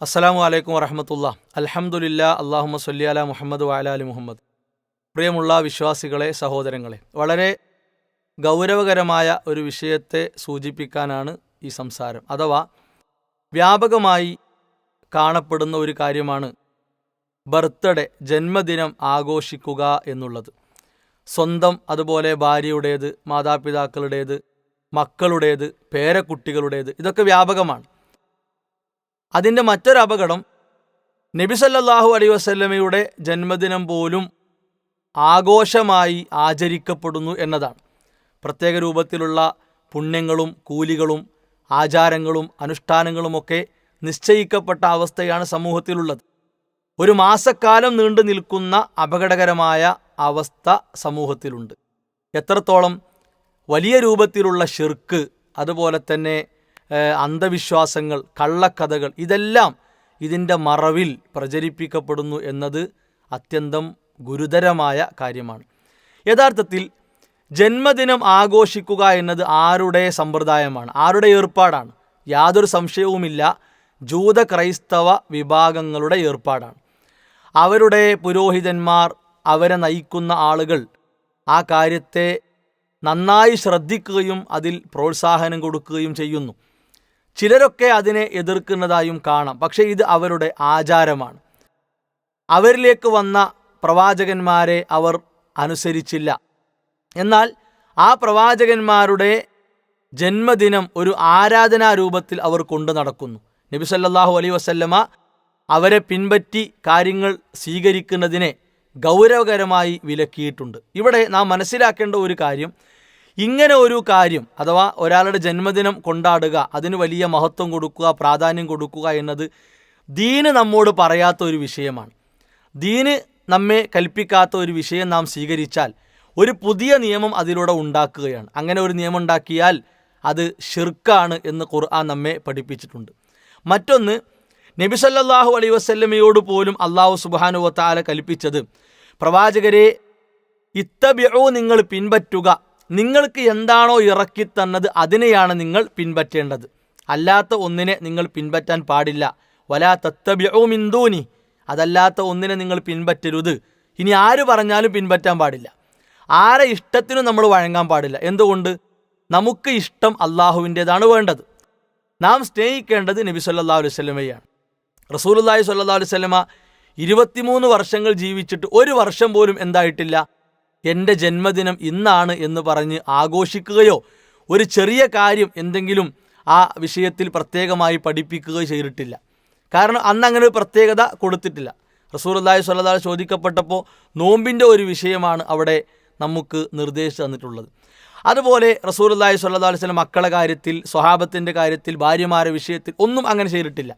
അസ്സലാമു അലൈക്കും വറഹമത്തുള്ള. അലഹമുല്ല അള്ളാഹുമ്മ സല്ലി അല മുഹമ്മദ് വാല അലി മുഹമ്മദ്. പ്രിയമുള്ള വിശ്വാസികളെ സഹോദരങ്ങളെ വളരെ ഗൗരവകരമായ ഒരു വിഷയത്തെ സൂചിപ്പിക്കാനാണ് ഈ സംസാരം. അഥവാ വ്യാപകമായി കാണപ്പെടുന്ന ഒരു കാര്യമാണ് ബർത്ത്ഡേ ജന്മദിനം ആഘോഷിക്കുക എന്നുള്ളത്. സ്വന്തം അതുപോലെ ഭാര്യയുടേത് മാതാപിതാക്കളുടേത് മക്കളുടേത് പേരക്കുട്ടികളുടേത് ഇതൊക്കെ വ്യാപകമാണ്. അതിന്റെ മറ്റൊരു അപകടം നബി സല്ലല്ലാഹു അലൈഹി വസല്ലമയുടെ ജന്മദിനം പോലും ആഘോഷമായി ആചരിക്കപ്പെടുന്നു എന്നതാണ്. പ്രത്യേക രൂപത്തിലുള്ള പുണ്യങ്ങളും കൂലികളും ആചാരങ്ങളും അനുഷ്ഠാനങ്ങളുമൊക്കെ നിശ്ചയിക്കപ്പെട്ട അവസ്ഥയാണ് സമൂഹത്തിലുള്ളത്. ഒരു മാസക്കാലം നീണ്ടു നിൽക്കുന്ന അപകടകരമായ അവസ്ഥ സമൂഹത്തിലുണ്ട്. എത്രത്തോളം വലിയ രൂപത്തിലുള്ള ഷിർക്ക് അതുപോലെ തന്നെ അന്ധവിശ്വാസങ്ങൾ കള്ളക്കഥകൾ ഇതെല്ലാം ഇതിന്റെ മറവിൽ പ്രചരിപ്പിക്കപ്പെടുന്നു എന്നത് അത്യന്തം ഗുരുതരമായ കാര്യമാണ്. യഥാർത്ഥത്തിൽ ജന്മദിനം ആഘോഷിക്കുക എന്നത് ആരുടെ സമ്പ്രദായമാണ്? ആരുടെ ഏർപ്പാടാണ്? യാതൊരു സംശയവുമില്ല. ജൂത ക്രൈസ്തവ വിഭാഗങ്ങളുടെ ഏർപ്പാടാണ്. അവരുടെ പുരോഹിതന്മാർ അവരെ നയിക്കുന്ന ആളുകൾ ആ കാര്യത്തെ നന്നായി ശ്രദ്ധിക്കുകയും അതിൽ പ്രോത്സാഹനം കൊടുക്കുകയും ചെയ്യുന്നു. ചിലരൊക്കെ അതിനെ എതിർക്കുന്നതായും കാണാം. പക്ഷെ ഇത് അവരുടെ ആചാരമാണ്. അവരിലേക്ക് വന്ന പ്രവാചകന്മാരെ അവർ അനുസരിച്ചില്ല. എന്നാൽ ആ പ്രവാചകന്മാരുടെ ജന്മദിനം ഒരു ആരാധനാ രൂപത്തിൽ അവർ കൊണ്ടു നടക്കുന്നു. നബി സല്ലല്ലാഹു അലൈഹി വസല്ലമ അവരെ പിൻപറ്റി കാര്യങ്ങൾ സ്വീകരിക്കുന്നതിനെ ഗൗരവകരമായി വിലക്കിയിട്ടുണ്ട്. ഇവിടെ നാം മനസ്സിലാക്കേണ്ട ഒരു കാര്യം ഇങ്ങനെ ഒരു കാര്യം അഥവാ ഒരാളുടെ ജന്മദിനം കൊണ്ടാടുക അതിന് വലിയ മഹത്വം കൊടുക്കുക പ്രാധാന്യം കൊടുക്കുക എന്നത് ദീന് നമ്മോട് പറയാത്ത ഒരു വിഷയമാണ്. ദീന് നമ്മെ കൽപ്പിക്കാത്ത ഒരു വിഷയം നാം സ്വീകരിച്ചാൽ ഒരു പുതിയ നിയമം അതിലൂടെ ഉണ്ടാക്കുകയാണ്. അങ്ങനെ ഒരു നിയമം ഉണ്ടാക്കിയാൽ അത് ഷിർക്കാണ് എന്ന് ഖുർആൻ നമ്മെ പഠിപ്പിച്ചിട്ടുണ്ട്. മറ്റൊന്ന് നബി സല്ലാഹു അലൈ വസ്ല്ലമയോട് പോലും അള്ളാഹു സുബാനുവത്താല കൽപ്പിച്ചത് പ്രവാചകരെ ഇത്തബിഴോ നിങ്ങൾ പിൻപറ്റുക നിങ്ങൾക്ക് എന്താണോ ഇറക്കി തന്നത് അതിനെയാണ് നിങ്ങൾ പിൻപറ്റേണ്ടത്. അല്ലാത്ത ഒന്നിനെ നിങ്ങൾ പിൻപറ്റാൻ പാടില്ല. വലാ തത്തബിഉ ഇന്ദൂനി അതല്ലാത്ത ഒന്നിനെ നിങ്ങൾ പിൻപറ്റരുത്. ഇനി ആര് പറഞ്ഞാലും പിൻപറ്റാൻ പാടില്ല. ആരെ ഇഷ്ടത്തിനും നമ്മൾ വഴങ്ങാൻ പാടില്ല. എന്തുകൊണ്ട്? നമുക്ക് ഇഷ്ടം അള്ളാഹുവിന്റെതാണ് വേണ്ടത്. നാം സ്നേഹിക്കേണ്ടത് നബി സല്ലാ റസൂലുള്ളാഹി സ്വല്ലല്ലാഹു അലൈഹി വസല്ലമ ഇരുപത്തിമൂന്ന് വർഷങ്ങൾ ജീവിച്ചിട്ട് ഒരു വർഷം പോലും എന്തായിട്ടില്ല. എന്റെ ജന്മദിനം ഇന്നാണ് എന്ന് പറഞ്ഞ് ആഘോഷിക്കുകയോ ഒരു ചെറിയ കാര്യം എന്തെങ്കിലും ആ വിഷയത്തിൽ പ്രത്യേകമായി പഠിപ്പിക്കുകയോ ചെയ്തിട്ടില്ല. കാരണം അന്ന് അങ്ങനെ ഒരു പ്രത്യേകത കൊടുത്തിട്ടില്ല. അലൈഹി വസല്ലം ചോദിക്കപ്പെട്ടപ്പോൾ നോമ്പിന്റെ ഒരു വിഷയമാണ് അവിടെ നമുക്ക് നിർദ്ദേശിച്ചു തന്നിട്ടുള്ളത്. അതുപോലെ റസൂലുള്ളാഹി സ്വല്ലല്ലാഹു അലൈഹി മക്കളെ കാര്യത്തിൽ സ്വഹാബത്തിന്റെ കാര്യത്തിൽ ഭാര്യമാരുടെ വിഷയത്തിൽ ഒന്നും അങ്ങനെ ചെയ്തിട്ടില്ല.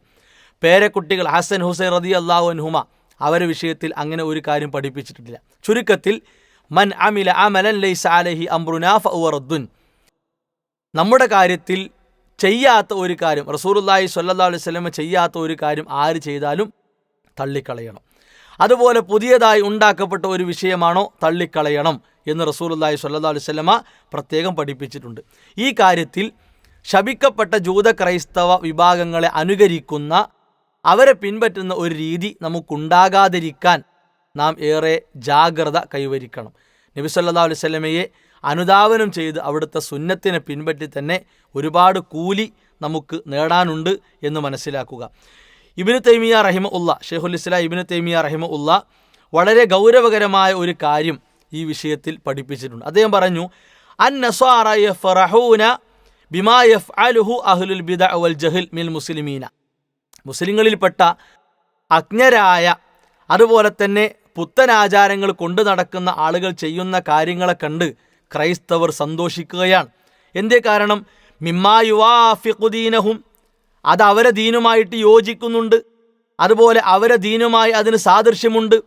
പേരക്കുട്ടികൾ ഹസൻ ഹുസൈൻ റതി അള്ളാഹു അൻഹുമ അവരുടെ വിഷയത്തിൽ അങ്ങനെ ഒരു കാര്യം പഠിപ്പിച്ചിട്ടില്ല. ചുരുക്കത്തിൽ മൻ അമില അമലൻ ലൈസ അലഹി അംറുനാ ഉറദ്ദുൻ റദ്ദുൻ. നമ്മുടെ കാര്യത്തിൽ ചെയ്യാത്ത ഒരു കാര്യം റസൂലുള്ളാഹി സല്ലാ അലൈഹി വസല്ലം ചെയ്യാത്ത ഒരു കാര്യം ആര് ചെയ്താലും തള്ളിക്കളയണം. അതുപോലെ പുതിയതായി ഉണ്ടാക്കപ്പെട്ട ഒരു വിഷയമാണോ തള്ളിക്കളയണം എന്ന് റസൂലുള്ളാഹി സല്ലാ അലൈഹി വസല്ലമ പ്രത്യേകം പഠിപ്പിച്ചിട്ടുണ്ട്. ഈ കാര്യത്തിൽ ശപിക്കപ്പെട്ട ജൂത ക്രൈസ്തവ വിഭാഗങ്ങളെ അനുകരിക്കുന്ന അവരെ പിൻപറ്റുന്ന ഒരു രീതി നമുക്കുണ്ടാകാതിരിക്കാൻ നാം ഏറെ ജാഗ്രത കൈവരിക്കണം. നബി സല്ലല്ലാഹു അലൈഹി വസല്ലമയെ അനുധാവനം ചെയ്ത് അവിടുത്തെ സുന്നത്തിനെ പിൻപറ്റി തന്നെ ഒരുപാട് കൂലി നമുക്ക് നേടാനുണ്ട് എന്ന് മനസ്സിലാക്കുക. ഇബിന് തൈമിയ റഹിമ ഉള്ള ഷെയ്ഖുൽ ഇസ്ലാം ഇബിന് തൈമിയ റഹിമ ഉള്ള വളരെ ഗൗരവകരമായ ഒരു കാര്യം ഈ വിഷയത്തിൽ പഠിപ്പിച്ചിട്ടുണ്ട്. അദ്ദേഹം പറഞ്ഞു അൻ നസ്വാറൂന ബിമാ ബിമാ യഫ്അലുഹു അഹ്ലുൽ ബിദഅ വൽ ജഹൽ മിൽ മുസ്ലിമീന. മുസ്ലിങ്ങളിൽപ്പെട്ട അജ്ഞരായ അതുപോലെ തന്നെ പുത്തനാചാരങ്ങൾ കൊണ്ടു നടക്കുന്ന ആളുകൾ ചെയ്യുന്ന കാര്യങ്ങളെ കണ്ട് ക്രൈസ്തവർ സന്തോഷിക്കുകയാണ്. എന്തേ കാരണം? മിമ്മാ മിമ്മായുവാഫിഖുദീനഹും അത് അവരെ ദീനുമായിട്ട് യോജിക്കുന്നുണ്ട്. അതുപോലെ അവരെ ദീനുമായി അതിന് സാദൃശ്യമുണ്ട്.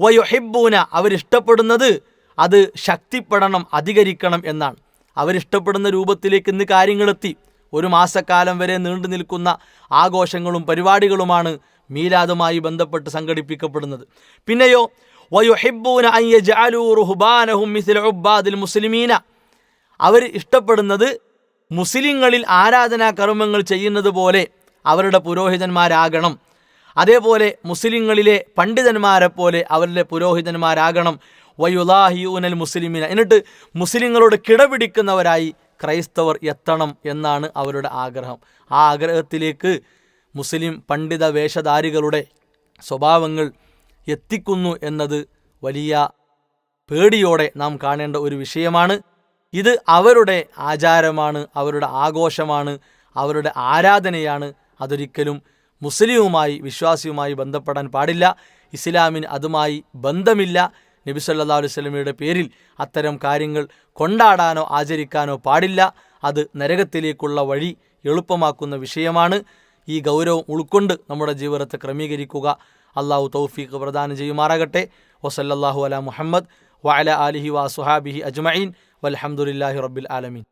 വയൊഹിബൂന അവരിഷ്ടപ്പെടുന്നത് അത് ശക്തിപ്പെടണം അധികരിക്കണം എന്നാണ്. അവരിഷ്ടപ്പെടുന്ന രൂപത്തിലേക്ക് ഇന്ന് കാര്യങ്ങളെത്തി. ഒരു മാസക്കാലം വരെ നീണ്ടു നിൽക്കുന്ന ആഘോഷങ്ങളും പരിപാടികളുമാണ് മീലാദുമായി ബന്ധപ്പെട്ട് സംഘടിപ്പിക്കപ്പെടുന്നത്. പിന്നെയോ മുസ്ലിമീന. അവർ ഇഷ്ടപ്പെടുന്നത് മുസ്ലിങ്ങളിൽ ആരാധനാ കർമ്മങ്ങൾ ചെയ്യുന്നത് പോലെ അവരുടെ പുരോഹിതന്മാരാകണം. അതേപോലെ മുസ്ലിങ്ങളിലെ പണ്ഡിതന്മാരെ പോലെ അവരുടെ പുരോഹിതന്മാരാകണം. വയുലാഹിയൂനൽ മുസ്ലിമീന. എന്നിട്ട് മുസ്ലിങ്ങളോട് കിടപിടിക്കുന്നവരായി ക്രൈസ്തവർ എത്തണം എന്നാണ് അവരുടെ ആഗ്രഹം. ആ ആഗ്രഹത്തിലേക്ക് മുസ്ലിം പണ്ഡിത വേഷധാരികളുടെ സ്വഭാവങ്ങൾ എത്തിക്കുന്നു എന്നത് വലിയ പേടിയോടെ നാം കാണേണ്ട ഒരു വിഷയമാണ്. ഇത് അവരുടെ ആചാരമാണ് അവരുടെ ആഘോഷമാണ് അവരുടെ ആരാധനയാണ്. അതൊരിക്കലും മുസ്ലിമുമായി വിശ്വാസിയുമായി ബന്ധപ്പെടാൻ പാടില്ല. ഇസ്ലാമിന് അതുമായി ബന്ധമില്ല. നബി സല്ലാ അലൈഹി സ്വലമയുടെ പേരിൽ അത്തരം കാര്യങ്ങൾ കൊണ്ടാടാനോ ആചരിക്കാനോ പാടില്ല. അത് നരകത്തിലേക്കുള്ള വഴി എളുപ്പമാക്കുന്ന വിഷയമാണ്. ഈ ഗൗരവം ഉൾക്കൊണ്ട് നമ്മുടെ ജീവിതത്തെ ക്രമീകരിക്കുക. അള്ളാഹു തൗഫീഖ് പ്രദാനം ചെയ്യുമാറാകട്ടെ. വസല്ലാഹു അല മുഹമ്മദ് വഅല ആലിഹി സുഹാബിഹി അജ്മഈൻ. വലഹമുല്ലാഹി റബ്ബിൽ ആലമീൻ.